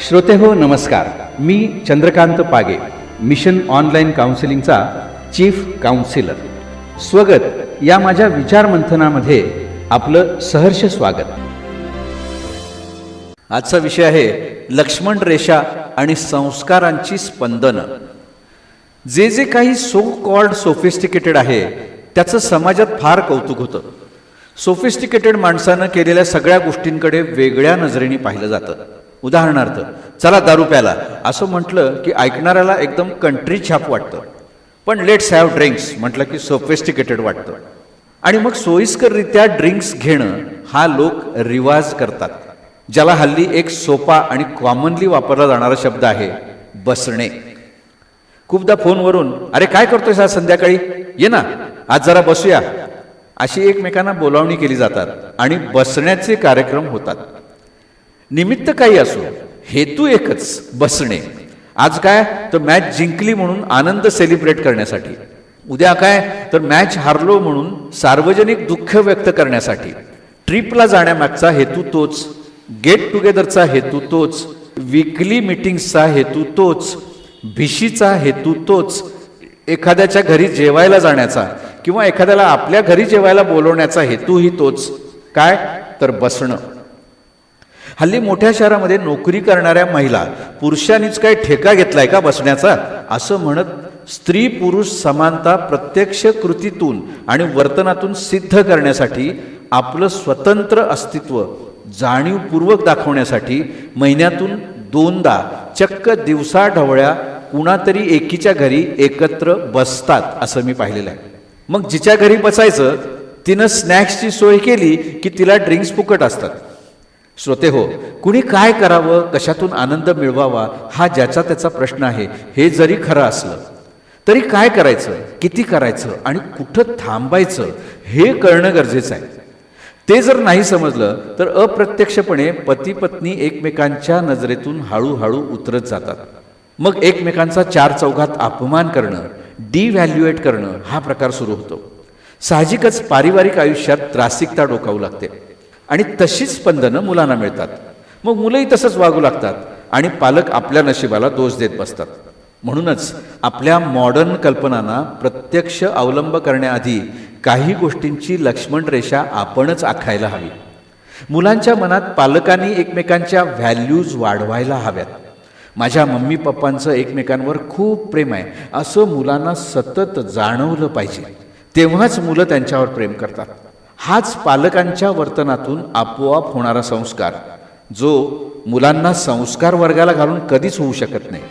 श्रोते हो नमस्कार. मी चंद्रकांत पागे मिशन ऑनलाईन काउन्सिलिंगचा चीफ काउन्सिलर. स्वगत. या माझ्या विचारमंथनामध्ये आपलं सहर्ष स्वागत. आजचा विषय आहे लक्ष्मण रेषा आणि संस्कारांची स्पंदनं. जे जे काही सो कॉल्ड सोफिस्टिकेटेड आहे त्याचं समाजात फार कौतुक होतं. सोफिस्टिकेटेड माणसानं केलेल्या सगळ्या गोष्टींकडे वेगळ्या नजरेने पाहिलं जातं. उदाहरणार्थ चला दारू प्याला असं म्हटलं की ऐकणाऱ्याला एकदम कंट्री छाप वाटतं. पण लेट्स हॅव ड्रिंक्स म्हटलं की सोफेस्टिकेटेड वाटतं. आणि मग सोयीस्कररित्या ड्रिंक्स घेणं हा लोक रिवाज करतात. ज्याला हल्ली एक सोपा आणि कॉमनली वापरला जाणारा शब्द आहे बसणे. खूपदा फोनवरून अरे काय करतोय आज संध्याकाळी? ये ना आज जरा बसूया. अशी एकमेकांना बोलावणी केली जातात आणि बसण्याचे कार्यक्रम होतात. निमित्त काही असो हेतू एकच बसणे. आज काय? तर मॅच जिंकली म्हणून आनंद सेलिब्रेट करण्यासाठी. उद्या काय? तर मॅच हारलो म्हणून सार्वजनिक दुःख व्यक्त करण्यासाठी. ट्रिपला जाण्यामागचा हेतू तोच. गेट टुगेदरचा हेतू तोच. विकली मिटिंग्सचा हेतू तोच. भिशीचा हेतू तोच. एखाद्याच्या घरी जेवायला जाण्याचा किंवा एखाद्याला आपल्या घरी जेवायला बोलवण्याचा हेतूही तोच. काय? तर बसणं. हल्ली मोठ्या शहरामध्ये नोकरी करणाऱ्या महिला पुरुषांनीच काय ठेका घेतलाय का बसण्याचा? असं म्हणत स्त्री पुरुष समानता प्रत्यक्ष कृतीतून आणि वर्तनातून सिद्ध करण्यासाठी आपलं स्वतंत्र अस्तित्व जाणीवपूर्वक दाखवण्यासाठी महिन्यातून दोनदा चक्क दिवसा ढवळ्या कुणातरी एकीच्या घरी एकत्र बसतात असं मी पाहिलेलं आहे. मग जिच्या घरी बसायचं तिनं स्नॅक्सची सोय केली की तिला ड्रिंक्स फुकट असतात. श्रोते हो कुणी काय करावं कशातून आनंद मिळवावा हा ज्याचा त्याचा प्रश्न आहे हे जरी खरं असलं तरी काय करायचं किती करायचं आणि कुठं थांबायचं हे कळणं गरजेचं आहे. ते जर नाही समजलं तर अप्रत्यक्षपणे पती पत्नी एकमेकांच्या नजरेतून हळूहळू उतरत जातात. मग एकमेकांचा चार चौघात अपमान करणं डिव्हॅल्युएट करणं हा प्रकार सुरू होतो. साहजिकच पारिवारिक आयुष्यात त्रासिकता डोकावू लागते. आणि तशीच स्पंदनं मुलांना मिळतात. मग मुलंही तसंच वागू लागतात आणि पालक आपल्या नशिबाला दोष देत बसतात. म्हणूनच आपल्या मॉडर्न कल्पनांना प्रत्यक्ष अवलंब करण्याआधी काही गोष्टींची लक्ष्मण रेषा आपणच आखायला हवी. मुलांच्या मनात पालकांनी एकमेकांच्या व्हॅल्यूज वाढवायला हव्यात. माझ्या मम्मी पप्पांचं एकमेकांवर खूप प्रेम आहे. असं मुलांना सतत जाणवलं पाहिजे. तेव्हाच मुलं त्यांच्यावर प्रेम करतात. हाच पालकांच्या वर्तनातून आपोआप होणारा संस्कार जो मुलांना संस्कार वर्गाला घालून कधीच होऊ शकत नाही.